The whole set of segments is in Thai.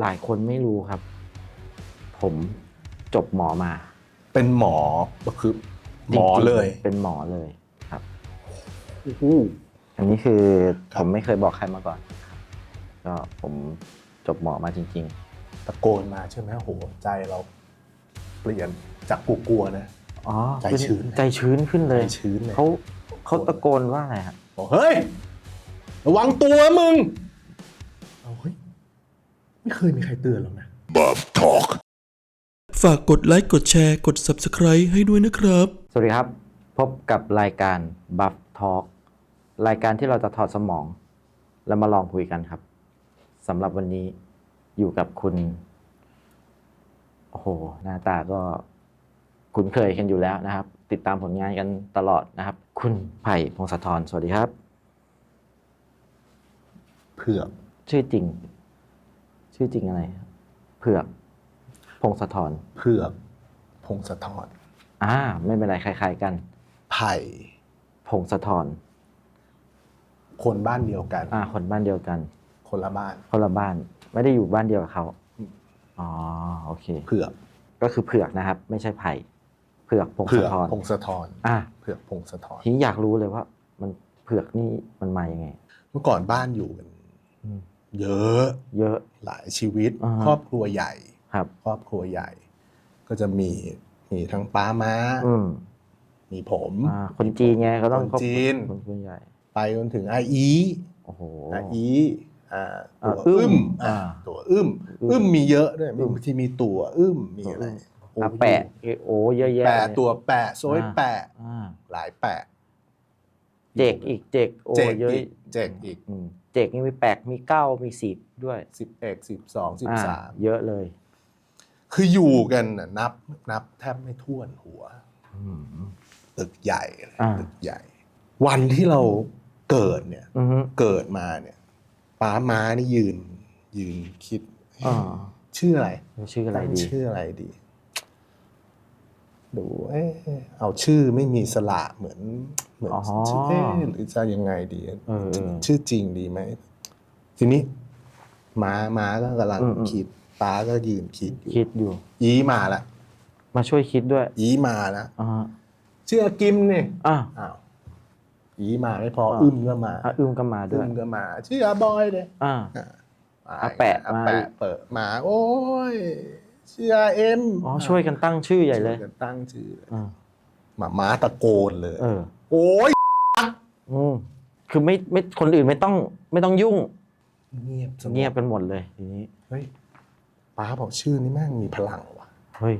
หลายคนไม่รู้ครับ ผมจบหมอมาเป็นหมอก็คือหมอจริงๆเลยเป็นหมอเลยครับโอ้โหอันนี้คือครัผบ มไม่เคยบอกใครมาก่อนครับก็ผมจบหมอมาจริง ตะโกนมาใช่ไหมโหใจเราเปลี่ยนจากกลัวๆนะ ๆ อ๋อใจชื้น ใจชื้นขึ้นเลยใจชื้นเลยเขาเขาตะโกนว่าอะไรครับบอกเฮ้ย ระวังตัวมึงเอาเฮ้ย ไม่เคยมีใครเตือนหรอกนะฝากกดไลค์กดแชร์กด Subscribe ให้ด้วยนะครับ สวัสดีครับ พบกับรายการ Buff Talk รายการที่เราจะถอดสมอง แล้วมาลองคุยกันครับสำหรับวันนี้อยู่กับคุณ โอ้โห หน้าตาก็คุ้นเคยกันอยู่แล้วนะครับ ติดตามผลงานกันตลอดนะครับ คุณไผ่พงศธรสวัสดีครับ เผือก ชื่อจริง ชื่อจริงอะไรครับเผือก พงศธรเผือกพงศธรอ่า ไม่เป็นไรคล้ายๆกัน ไผ่พงศธรคนบ้านเดียวกัน อ่า คนบ้านเดียวกัน คนละบ้าน คนละบ้าน ไม่ได้อยู่บ้านเดียวกับเขาอืมอ๋อโอเค เผือกก็คือเผือกนะครับ ไม่ใช่ไผ่เผือกพงเผืศอกธรพงศธรอะเผือกพงศธรทีนี้อยากรู้เลยว่า มันเผือกนี่มันมายังไง เมื่อก่อนบ้านอยู่กันอืม เยอะเยอะหลายชีวิต อ่าฮะ ครอบครัวใหญ่ ครับ ครอบครัวใหญ่ ก็จะมีมีทั้งป้าม้า อืมมีผมอ่าคนจีนไงเขาต้องคนจีน คนคนใหญ่ไปจนถึงอาอีโอ้โห อาอีอ่าอ่าตัวอึ้มอึ้มอ่าอ่าตัวอึ้มอึ้มอึ้มมีเยอะด้วยอึ้มีมบางทีมีตัวอึ้มมีอะไรอะแปะโอ้เยอะแยะแปะเลยตัวแปะโซยอ่าแปะ อ่าหลายแปะเจกอีกเจกโอ้เจกเยอะอีกเจกอีก อืม เจกนี่มีแปดมีเก้ามีสิบด้วยสิบเอ็ดสิบสองสิบอ่าสามเยอะเลย คืออยู่กันน่ะนับนับแทบไม่ถ้วนหัวอืมตึกใหญ่เลยอ่าตึกใหญ่ วันที่เราเกิดเนี่ยอือฮึเกิดมาเนี่ยป้าม้านี่ยืน ยืนคิดอ่าชื่ออะไร ชื่ออะไรดีตั้งชื่ออะไรดี ดู เอ๊ะเอาชื่อไม่มีสระเหมือน เหมือนอ๋อชื่อเอ๊ะหรือจะยังไงดีเออเออชื่อจริงดีไหมทีนี้ม้าม้าก็กำลังอืมอืมคิดป้าก็ยืนคิดอยู่คิดอยู่ ยีมาละมาช่วยคิดด้วย ยีมาละอ่าชื่ออากิมเนี่ยอะอ้าวยีมาไม่พออ่าอึ้มก็มาอะอึ้มก็มาด้อึ้วยมก็มาชื่ออาบอยเลยอ่าอะอาแปะอามาแปะเปิดมา โอ้ยชื่ออาเอ็มอ๋อช่วยกันตั้งชื่อใหญ่เลยช่วกันตั้งชื่อเลยอ่าหมาม้าตะโกนเลยเออ โอ้ยอืมคือไม่ไม่คนอื่นไม่ต้องไม่ต้องยุ่งเงียบสงเงียบกันหมดเลยทีนี้เฮ้ยป้าบอกชื่อนี้แม่งมีพลังว่ะเฮ้ย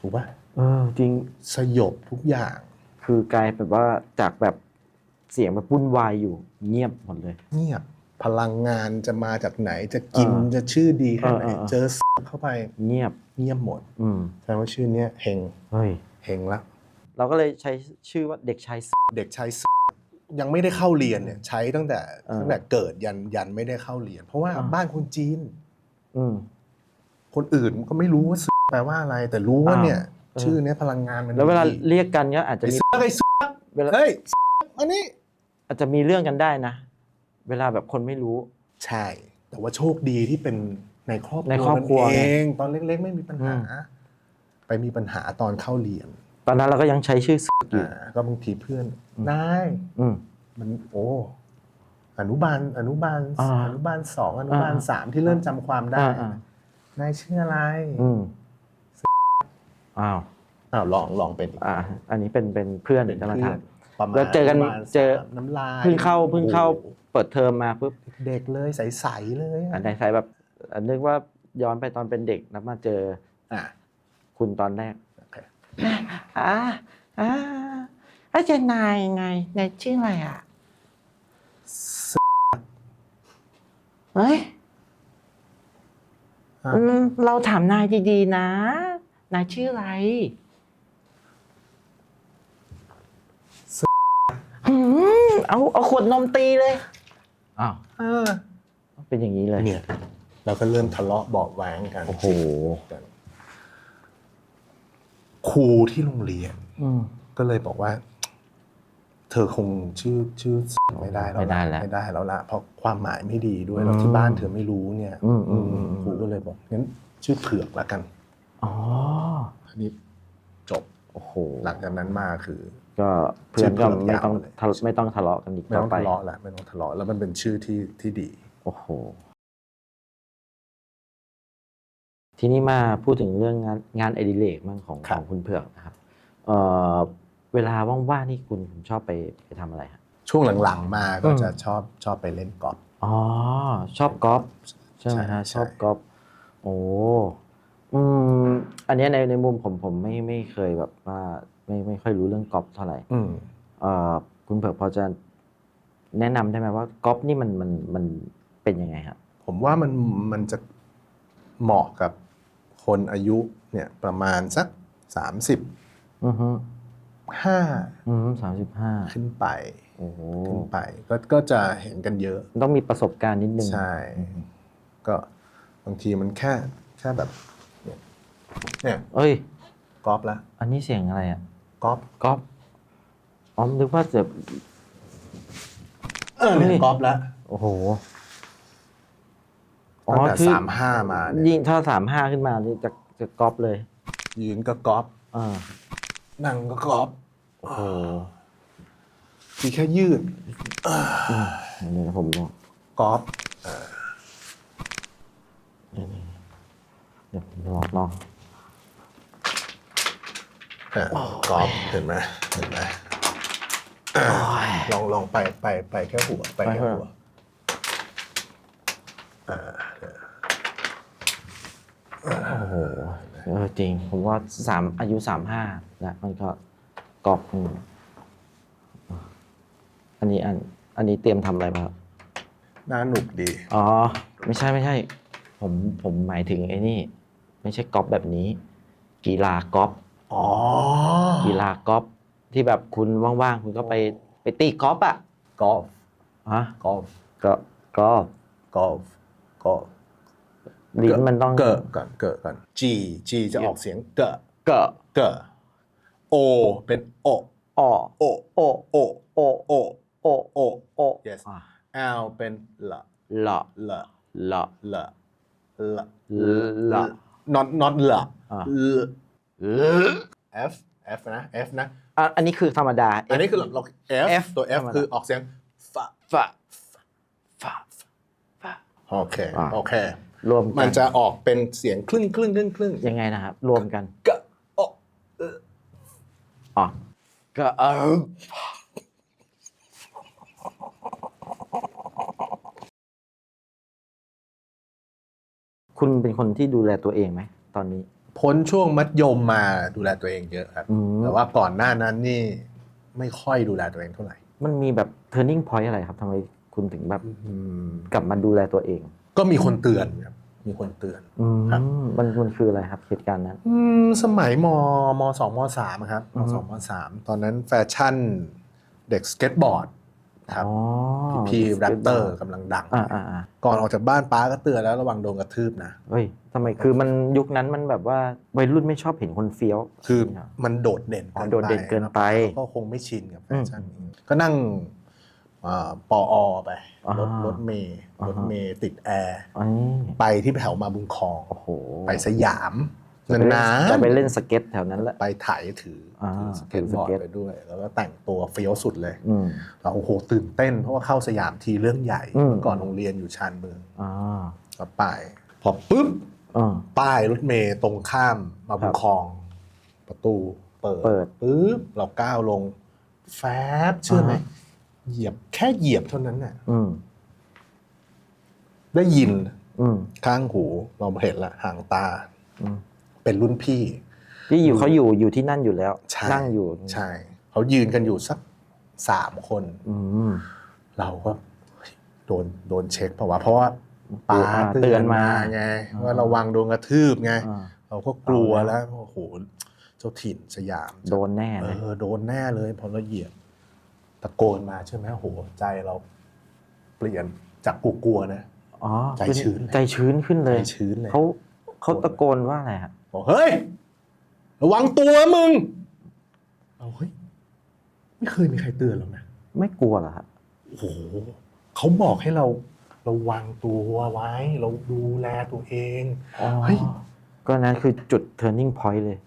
ถูกป่ะเออจริงสยบทุกอย่าง คือกลายแบบว่าจากแบบเสียงแบบวุ่นวายอยู่ เงียบหมดเลย เงียบพลังงานจะมาจากไหนจะกินอ่าจะชื่อดีแค่ไหนเออเออเออ เจอเข้าไปเงียบ เงียบหมดอืมแสดงว่าชื่อเนี้ยเฮงเฮ้ย เฮงละ เราก็เลยใช้ชื่อว่าเด็กชาย เด็กชายยังไม่ได้เข้าเรียนเนี่ยใช้ตั้งแต่เออตั้งแต่เกิดยันยันไม่ได้เข้าเรียน เพราะว่าอ่า บ้านคนจีน อืม คนอื่นก็ไม่รู้ว่าแปลว่าอะไร แต่รู้ว่าอ้าวเนี่ยเออชื่อเนี้ยพลังงานมันแล้วเวลาดีเรียกกันก็อาจจะไอ้มีเสือไอ้เสือเวลาเฮ้ยอันนี้ อาจจะมีเรื่องกันได้นะ เวลาแบบคนไม่รู้ ใช่ แต่ว่าโชคดีที่เป็นในครอบครัวในครอบครัวมันไงเอง ตอนเล็กๆ ไม่มีปัญหาอืมไปมีปัญหาตอนเข้าเรียน ตอนนั้นเราก็ยังใช้ชื่ออยู่อ่าก็บางทีเพื่อนอืมนายอืม มันโอ้อนุบาลอนุบาลอ่าอนุบาลสองอนุบาลอ่าสามที่เริ่มจำความได้อ่าอ่านายชื่ออะไรอืมอ้าวอ้าวลองลองเป็นอีกอ่า อันนี้เป็นเป็นเพื่อนเป็นจะมาเพื่อถานมประมาณแล้วเจอกันประมาณเจอสามน้ำลายเพิ่งเข้าเพิ่งเข้าโอ้โหเปิดเทอมมาปุ๊บเด็กเลยใสๆเลยอันใดใส่แบบอันนึกว่าย้อนไปตอนเป็นเด็กแล้วมาเจออะคุณตอนแรกโอเคอ่าอ่าอาจารย์นายไงนายชื่ออะไรอะเฮ้ยอะอืมเราถามนายดีๆนะ นายชื่ออะไรอืมเอาเอาขวดนมตีเลย อ้าวเออ เป็นอย่างนี้เลยเนี่ย เราก็เริ่มทะเลาะเบาะแว้งกัน โอ้โห กัน ครูที่โรงเรียนอืมก็เลยบอกว่าเธธอคงชื่อชื่อไม่ได้แล้วไม่ได้แล้วไม่ได้แล้วละเพราะความหมายไม่ดีด้วยอืมแล้วที่บ้านเธอไม่รู้เนี่ยอืมอืมอืมครูก็เลยบอกงั้นชื่อเผือกละกันอ๋ออันนี้จบโอ้โหหลังจากนั้นมาคือ ก็เพื่อนก็ชื่อเพื่อนไม่ต้องยาวเลยทะไม่ต้องทะเลาะกันอีกไม่ต่อต้องไปทะเลาะละไม่ต้องทะเลาะแล้วมันเป็นชื่อที่ที่ดี โอ้โห ทีนี้มาพูดถึงเรื่องงานงานอดิเรกมั่งของครัขบองคุณเผือกนะครับเอ่อเวลาว่างๆนี่คุณคุณชอบไปไปทำอะไรครับช่วงหลังๆมาก็อืมจะชอบชอบไปเล่นกอล์ฟอ๋อชอบกอล์ฟใช่ไหมฮะใช่ชอบกอล์ฟโอ้อืมอันเนี้ยในในมุมผมผมไม่ไม่เคยแบบว่าไม่ไม่ค่อยรู้เรื่องกอล์ฟเท่าไหร่อืมเอ่อคุณเผือกพอจะแนะนำได้ไหมว่ากอล์ฟนี่มันมันมันเป็นยังไงครับผมว่ามันมันจะเหมาะกับ คนอายุเนี่ยประมาณสักสามสิบอือฮึห้าอืมสามสิบห้าขึ้นไปโอ้โหขึ้นไปก็ก็จะเห็นกันเยอะ ต้องมีประสบการณ์นิดนึง ใช่ ก็บางทีมันแค่แค่แบบเนี่ยเนี่ยเอ้ยกอล์ฟละอันนี้เสียงอะไรอะกอล์ฟกอล์ฟอ๋อนึกว่าจะเออเนี่ยเฮ้ยกอล์ฟละโอ้โห ตั้งแต่คือสามห้ามาเนี่ยยิ่งถ้าสามห้าขึ้นมานี่จะจะกอล์ฟเลยยืนก็กอล์ฟอ่านั่งก็กอล์ฟโอ้โหทีแค่ยืดเดี๋ยวผมลองกอล์ฟเดี๋ยวผมลองลองอะกอล์ฟเห็นไหมเห็นไหมอะลองลองไปไปไปแค่หัวไปแค่หัว โอ้โหเออจริง ผมว่าสามอายุสามห้าแล้วมันก็กรอบอืมอันนี้อัน อันนี้เตรียมทำอะไรมาครับ น่าหนุกดี อ๋อ ไม่ใช่ไม่ใช่ ผมผมหมายถึงไอ้นี่ ไม่ใช่กอล์ฟแบบนี้ กีฬากอล์ฟอ๋อกีฬากอล์ฟที่แบบคุณว่างๆ คุณก็ไปไปตีกอล์ฟอะกอล์ฟฮะกอล์ฟก็กอล์ฟกอล์ฟกอล์ฟ ลิ้นมันต้องเกะก่อนเกะก่อน G G จะออกเสียงเกะเกะเกะ O เป็นโออ้อโอโอโอโอโอโอโอโอ yes อะ L เป็นละละละละละละละ not not ละอะละ F F นะ F นะอะอันนี้คือธรรมดา อันนี้คือเรา F F ตัว F ธรรมดาคือออกเสียงฟะฝะฝะฝะโอเคอะโอเค รวมกัมันจะออกเป็นเสียงครึ่งครึ่งครึ่งครึ่งยังไงนะครับ รวมกันกะโออ๋อก็เออคุณเป็นคนที่ดูแลตัวเองไหมตอนนี้ พ้นช่วงมัธยมมาดูแลตัวเองเยอะครับอืมแต่ว่าก่อนหน้านั้นนี่ไม่ค่อยดูแลตัวเองเท่าไหร่ มันมีแบบ turning point อะไรครับทำไมคุณถึงแบบอืมกลับมาดูแลตัวเอง ก็มีคนเตือนครับมีคนเตือน อืมครับ มันมันคืออะไรครับเหตุการณ์นั้น อืมสมัยมมสองมสามครับมอืมสองมสามตอนนั้นแฟชั่นเด็กสเก็ตบอร์ดครับ อ๋อพี่แรปเตอร์กำลังดัง อ่าอ่าอ่าก่อนออกจากบ้านป้าก็เตือนแล้วระวังโดนกระทืบนะ เฮ้ยทำไมคือมันยุคนั้นมันแบบว่าวัยรุ่นไม่ชอบเห็นคนเฟี้ยวคือรับมันโดดเด่นอ๋อกินโดดเด่นเกินไปก็คงไม่ชินกับแฟชั่นอืมนี้ก็นั่งอ่า ปออไปอ่ารถรถเมย์อ่ารถเมย์ติดแอร์อันนี้ไปที่แถวมาบุญคลองโอ้โหไปสยามจะไปเล่นานจะไปๆเล่นสเก็ตแถวนั้นแหละไปถ่ายถืออาถือสเก็ตบอร์ดถือสเก็ตไปด้วย แล้วก็แต่งตัวเฟี้ยวสุดเลยอืมเราโอ้โหตื่นเต้น เพราะว่าเข้าสยามทีเรื่องใหญ่อืมเมื่อก่อนโรงเรียนอยู่ชานเมืองอ่าก็ไปพอปุ๊บอ่าป้ายรถเมย์ตรงข้ามมาบุญคลอง ประตูเปิดเปิดปุ๊บเราก้าวลงแฟบเชื่อไหมอ่าฮะ เหยียบแค่เหยียบเท่านั้นน่ะอืมได้ยิน อืมข้างหูเราเห็นละห่างตา อืมเป็นรุ่นพี่ ที่อยู่เขาอยู่อยู่ที่นั่นอยู่แล้ว ใช่ นั่งอยู่ใช่เขายืนกันอยู่สักสามคน อืม เราก็เฮ้ยโดนโดนเช็คเพราะว่าเพราะว่าป้าอ่าเตืเตืออนนมามาไงอ่า ว่าระวังโดนกระทืบไง อ่าเราก็กลัวเอาแล้แล้ววโอ้โหเจ้าถิ่นสยามโดนแน่เอเลยอโดนแน่เลยพอเราเหยียบตะโกนมาใช่ไหมโอ้โหใจเราเปลี่ยนจากกลัวๆนะ อ๋อใจชื้นเลย ใจชื้นขึ้นเลยใจชื้นเลย เขาเขาตะโกนว่าอะไรฮะบอกเฮ้ย ระวังตัวมึงเอาเฮ้ยไม่เคยมีใครเตือนหรอกนะไม่กลัวเหรอครับโอ้โหเขาบอกให้เราระวังตัวไว้ เราดูแลตัวเองเฮ้ย ก็นั้นคือจุด turning point เลย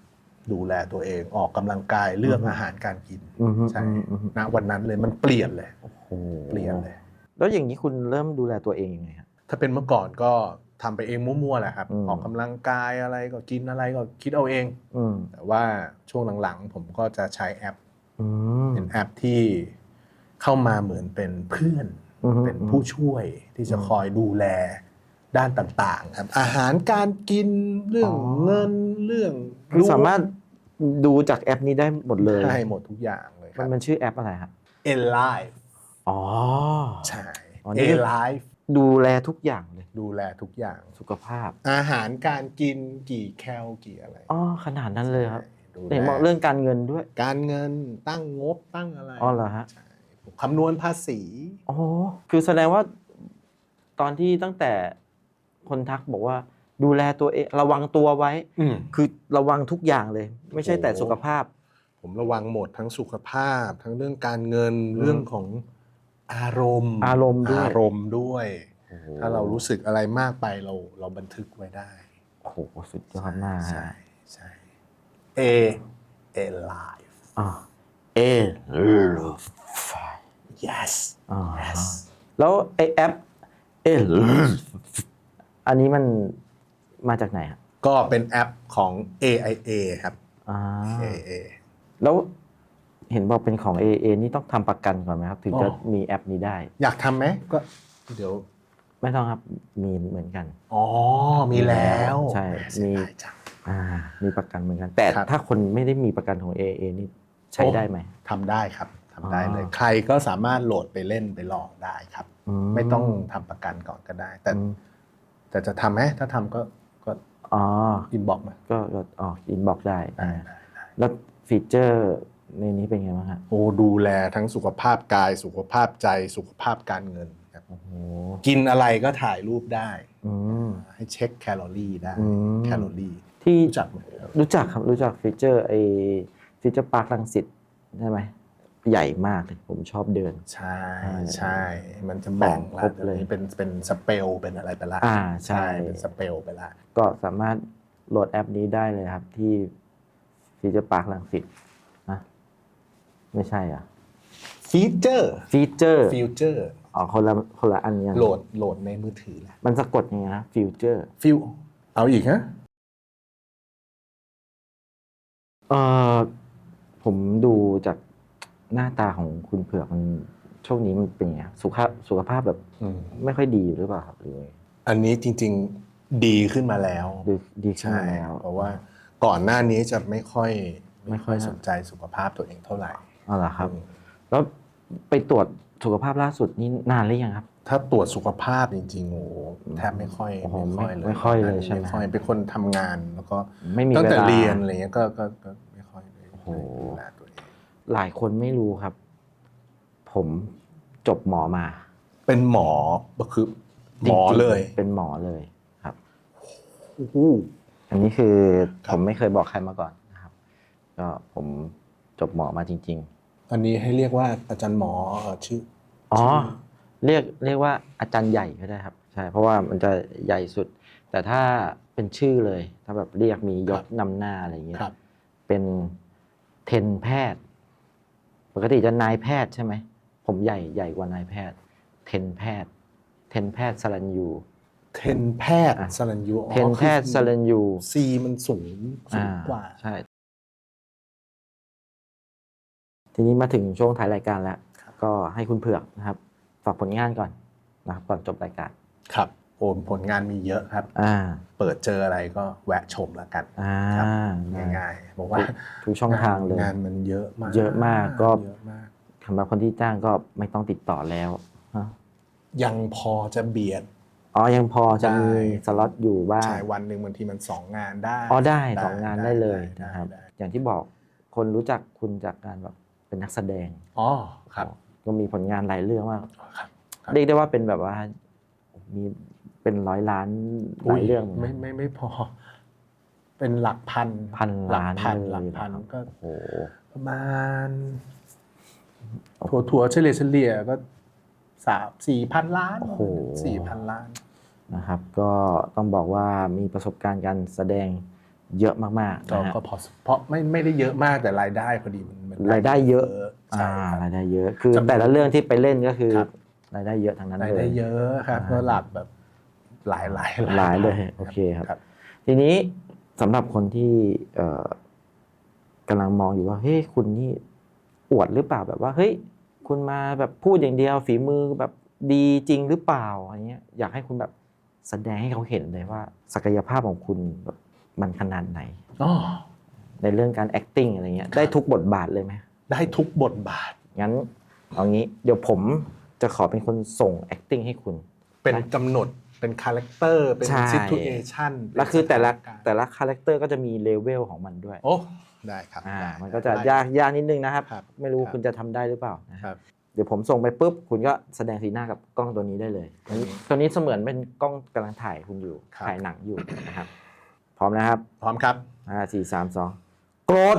ดูแลตัวเองออกกำลังกายเลือกอาหารการกินอือฮึใช่อืมอืมณวันนั้นเลยมันเปลี่ยนเลยโอ้โหเปลี่ยนเลย แล้วอย่างนี้คุณเริ่มดูแลตัวเองยังไงครับถ้าเป็นเมื่อก่อนก็ทำไปเองมั่วๆแหละครับอืมออกกำลังกายอะไรก็กินอะไรก็คิดเอาเองอืมแต่ว่าช่วงหลังๆ ผมก็จะใช้แอปอืมเป็นแอปที่เข้ามาเหมือนเป็นเพื่อนอือฮึเป็นผู้ช่วยที่จะคอยดูแลด้านต่างๆ ครับ อาหารการกินเรื่องเงินเรื่องคือสามารถ ดูจากแอปนี้ได้หมดเลยให้หมดทุกอย่างเลยคมัรันบ มันชื่อแอปอะไรครับ N Life อ๋อ ใช่ อ๋อนี่ A คือ Life ดูแลทุกอย่างเลย ดูแลทุกอย่าง สุขภาพ อาหารการกินกี่แคลกี่อะไรอ๋อ ขนาดนั้นเลยครับดูแลเห็นบอกเรื่องการเงินด้วย การเงินตั้งงบตั้งอะไรอ๋อเหรอฮะ ใช่คำนวณภาษีอ๋อคือแสดงว่าตอนที่ตั้งแต่คนทักบอกว่า ดูแลตัวเองระวังตัวไว้ อืม คือระวังทุกอย่างเลย ไม่ใช่แต่โอ้โห สุขภาพ ผมระวังหมดทั้งสุขภาพ ทั้งเรื่องการเงินอืมเรื่องของอารมณ์ อารมณ์ด้วย อารมณ์ด้วยโอ้โหถ้าเรารู้สึกอะไรมากไปเราเราบันทึกไว้ได้โอ้โหสุดยอดมากใช่ฮะใช่ A A life อ่าเอ yes อ่า yes แล้วไอแอปเออันนี้มัน มาจากไหนครับก็เป็นแอปของ AIA ครับ อ่า AIA แล้วเห็นบอกเป็นของ AA นี่ต้องทำประกันก่อนไหมครับ ถึงจะอ๋อ มีแอปนี้ได้ อยากทำไหมก็เดี๋ยว ไม่ต้องครับมีเหมือนกัน อ๋อ มีแล้วใช่เสียมี ดายจัง อ่า มีประกันเหมือนกัน แต่ครับ ถ้าคนไม่ได้มีประกันของ AA นี่ใช้โอ้ได้ไหม ทำได้ครับทำได้เลย อ๋อ ใครก็สามารถโหลดไปเล่นไปลองได้ครับ ไม่ต้องทำประกันก่อนก็ได้ แต่อืมแต่จะทำไหมถ้าทำก็ก็ อ๋ออินบอกมาก็ก็ออกอินบอกได้ได้ อ่าได้ได้แล้วฟีเจอร์ในนี้เป็นไงบ้างฮะโอ้ดูแลทั้งสุขภาพกาย สุขภาพใจสุขภาพการเงินครับโอ้โหกินอะไรก็ถ่ายรูปได้ อืม ให้เช็คแคลอรี่ได้อืม แคลอรี่ที่รู้จักไหมรู้จักครับรู้จักฟีเจอร์ไอฟีเจอร์ปาร์คลังสิตใช่ไหม ใหญ่มากเลยผมชอบเดิน ใช่ใช่ใช่มันจะแบ่งครบเลยอันนี้เป็นเป็นสเปลเป็นอะไรไปละอ่าใช่เป็นสเปลไปละก็สามารถโหลดแอปนี้ได้เลยครับที่ฟีเจอร์ปาร์คลังสิตนะไม่ใช่อะฟีเจอร์ฟีเจอร์ฟิวเจอร์อ๋อคนละคนละอันกันโหลดโหลดในมือถือแหละมันสะกดยังไงนะฟิวเจอร์ฟิวเอาอีกฮะเออผมดูจาก หน้าตาของคุณเผือกมันช่วงนี้มันเป็นไงครับสุขภาพสุขภาพแบบอืมไม่ค่อยดีหรือเปล่าครับหรือไงอันนี้จริง ๆดีขึ้นมาแล้วดีดีขึ้นใช่มาแล้วเพราะว่าก่อนหน้านี้จะไม่ค่อยไม่ค่อยสนใจสุขภาพตัวเองเท่าไหร่อ๋อเหรอครับอืมแล้วไปตรวจสุขภาพล่าสุดนี่นานหรือยังครับ ถ้าตรวจสุขภาพจริงๆโอ้โหแทบไม่ค่อยโอ้โหไม่ค่อยเลยไม่ค่อยเลยใช่ไหม ไม่ค่อยเป็นคนทำงานแล้วก็ไม่มีตั้งแต่เวลา เรียนอะไรเงี้ยก็ก็ก็ไม่ค่อยได้โอ้โหดูแลตัวเอง หลายคนไม่รู้ครับ ผมจบหมอมาเป็นหมอก็คือหมอจริงๆเลย เป็นหมอเลยครับโอ้โหอันนี้คือครับผมไม่เคยบอกใครมาก่อนนะครับ ก็ผมจบหมอมาจริงอันนี้ให้เรียกว่าอาจารย์หมอเอ่อชื่อๆอ๋อชื่เรียกเรียกว่าอาจารย์ใหญ่ก็ได้ครับใช่เพราะว่ามันจะใหญ่สุด แต่ถ้าเป็นชื่อเลย ถ้าแบบเรียกมียศนำหน้าอะไรอย่างเงี้ยครับเป็นเทนแพทย์ป กติจะนายแพทย์ใช่ไหม ผมใหญ่ใหญ่กว่านายแพทย์ เทนแพทย์ เทนแพทย์สรัญยู เทนแพทย์อะ สรัญยูอ๋อเทนแพทย์สรัญยูซีมันสูงสูงกว่าใช่ ทีนี้มาถึงช่วงท้ายรายการแล้วครับก็ให้คุณเผือกนะครับ ฝากผลงานก่อนนะครับก่อนจบรายการ ครับ โอนผลงานมีเยอะครับ อ่า เปิดเจออะไรก็แวะชมแล้วกันอ่าครับได้ง่ายๆบอกว่าทุกช่องทางเลยงานมันเยอะมากเยอะมากก็เยอะมากสำหรับคนที่จ้างก็ไม่ต้องติดต่อแล้วฮะยังพอจะเบียดอ๋อยังพอจะมีได้สล็อตอยู่บ้างใช่วันหนึ่งบางทีมันสองงานได้อ๋อได้สองงานได้เลยได้นะครับได้อย่างที่บอกคนรู้จักคุณจากการแบบเป็นนักแสดงอ๋อครับ ก็มีผลงานหลายเรื่องมากครับครับเรียกได้ว่าเป็นแบบว่ามี เป็นร้อยล้านหลายเรื่องเหมือนไม่กันไม่ไม่พอ เป็นหลักพันพันหลักล้านพันเลยหลักพันนะครับก็โอ้โหประมาณทัวร์ทัวร์เฉลี่ยเฉลี่ยก็สามสี่พันล้านโอ้โหสี่พันล้านนะครับ ก็ต้องบอกว่ามีประสบการณ์การแสดงเยอะมากๆก็นะฮะก็พอสเพราะไม่ไม่ได้เยอะมากแต่รายได้พอดีมันมันรายได้เยอะใช่อ่าครับรายได้เยอะ คือจำนวนแต่ละเรื่องที่ไปเล่นก็คือครับรายได้เยอะทั้งนั้นรายเลได้ยเยอะครับอ่าก็หลักแบบ หลายหลายหลายเลยโอเคครับครับทีนี้สำหรับคนที่เอ่อกำลังมองอยู่ว่าเฮ้ยคุณนี่อวดหรือเปล่าแบบว่าเฮ้ยคุณมาแบบพูดอย่างเดียวฝีมือแบบดีจริงหรือเปล่าอะไรเงี้ยอยากให้คุณแบบแสดงให้เขาเห็นเลยว่า ศักยภาพของคุณแบบมันขนาดไหนอ๋อในเรื่องการ acting อะไรเงี้ยได้ทุกบทบาทเลยไหมได้ทุกบทบาทงั้นเอางี้เดี๋ยวผมจะขอเป็นคนส่ง acting ให้คุณ เป็นกำหนด เป็นคาแรคเตอร์เป็นใช่ ซิทูเอชันแล้วคือแต่ละแต่ละคาแรคเตอร์ก็จะมีเลเวลของมันด้วยโอ้ได้ครับอ่าได้มันก็จะได้ ยากยากนิดนึงนะครับ ครับไม่รู้ครับ คุณจะทำได้หรือเปล่านะครับ เดี๋ยวผมส่งไปปุ๊บคุณก็แสดงสีหน้ากับกล้องตัวนี้ได้เลยตัวนี้ตัวนี้เสมือนเป็นกล้องกำลังถ่ายคุณอยู่ครับ ถ่ายหนังอยู่นะครับ พร้อมนะครับพร้อมครับห้าสี่สามสองโกรธ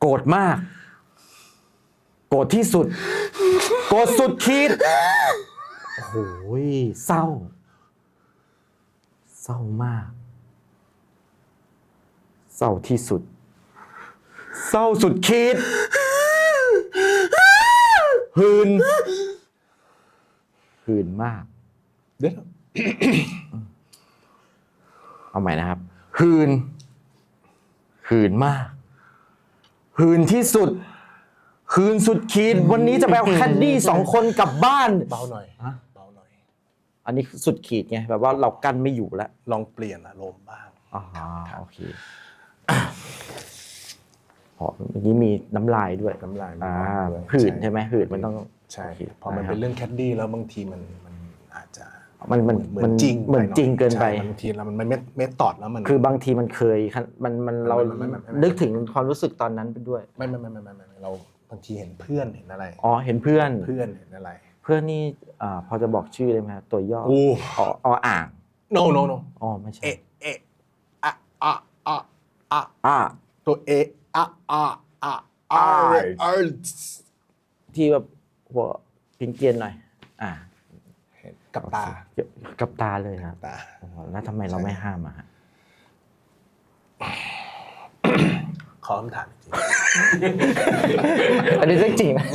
โกรธมาก โกรธที่สุด โกรธสุดขีด โอ้โหเศร้า เศร้ามาก เศร้าที่สุด เศร้าสุดขีดหืนหืนมาก เดี๋ยวเอาใหม่นะครับ หืนหืนมาก หืนที่สุด หืนสุดขีด วันนี้จะไปเอาแคดดี้สองคนกลับบ้าน เบาหน่อยฮะเบาหน่ อยอันนี้สุดขีดไงแบบว่าเรากันไม่อยู่แล้วลองเปลี่ยนอารมณ์บ้างอ๋อโอเคพอเมื่อกี้มีน้ำลายด้วยน้ำลายอ่าด้วยหืนใช่ไหมหืนมันต้องใช่โอเคพอมันได้ครับเป็นเรื่องแคดดี้แล้วบางทีมันมันอาจจะมันมันเหมืมัอนนจริงเหมือนจริงเกินไปใช่บางทีแล้วมันไม่เม็ดเม็ดตอดแล้วมันคือบางทีมันเคยมันมันเราไม่ไม่ไม่ไม่ไม่นึกถึงความรู้สึกตอนนั้นไปด้วยไม่ไม่ไม่ไม่ไม่ไม่เราบางทีเห็นเพื่อนเห็นอะไรอ๋อเห็นเพื่อนเพื่อนเห็นอะไร เพื่อนนี่อ่าพอจะบอกชื่อได้ไหมครับตัวย่อโอ้ออออ่าง no no no อ๋อไม่ใช่เอะเอะอะอะอะอะอ่าตัวเอะอะอะอะอะ I อะที่แบบหัวพินเกรียนหน่อย อ่ากับตาโอเคกับตาเลยครับตา โอ้โหแล้วทำไมเราไม่ห้ามอะฮะ ขอคำถามจริงอันนี้เรื่องจริงนะ